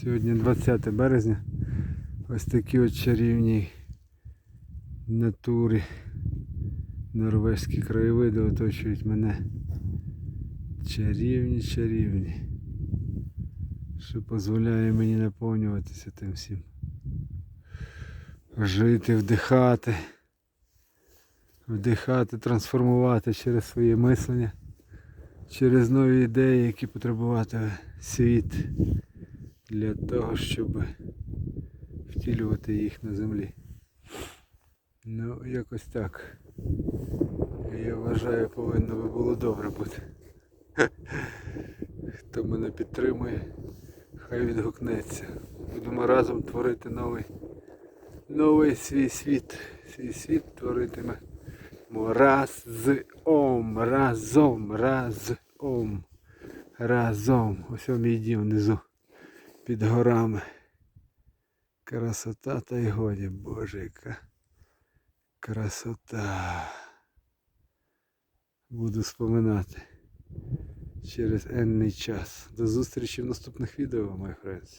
Сьогодні 20 березня. Ось такі от чарівні натурі. Норвезькі краєвиди оточують мене. Чарівні, чарівні. Що дозволяє мені наповнюватися тим всім. Жити, вдихати. Вдихати, трансформувати через своє мислення, через нові ідеї, які потребуватиме світ для того, щоб втілювати їх на землі. Ну, якось так. Я вважаю, повинно би було добре бути. Хто мене підтримує, хай відгукнеться. Будемо разом творити новий, новий свій світ. Свій світ творитиме. Разом, разом, разом, разом. Ось мій дім внизу під горами. Красота та й годі, боже, яка красота. Буду споминати через енний час. До зустрічі в наступних відео, мої friends.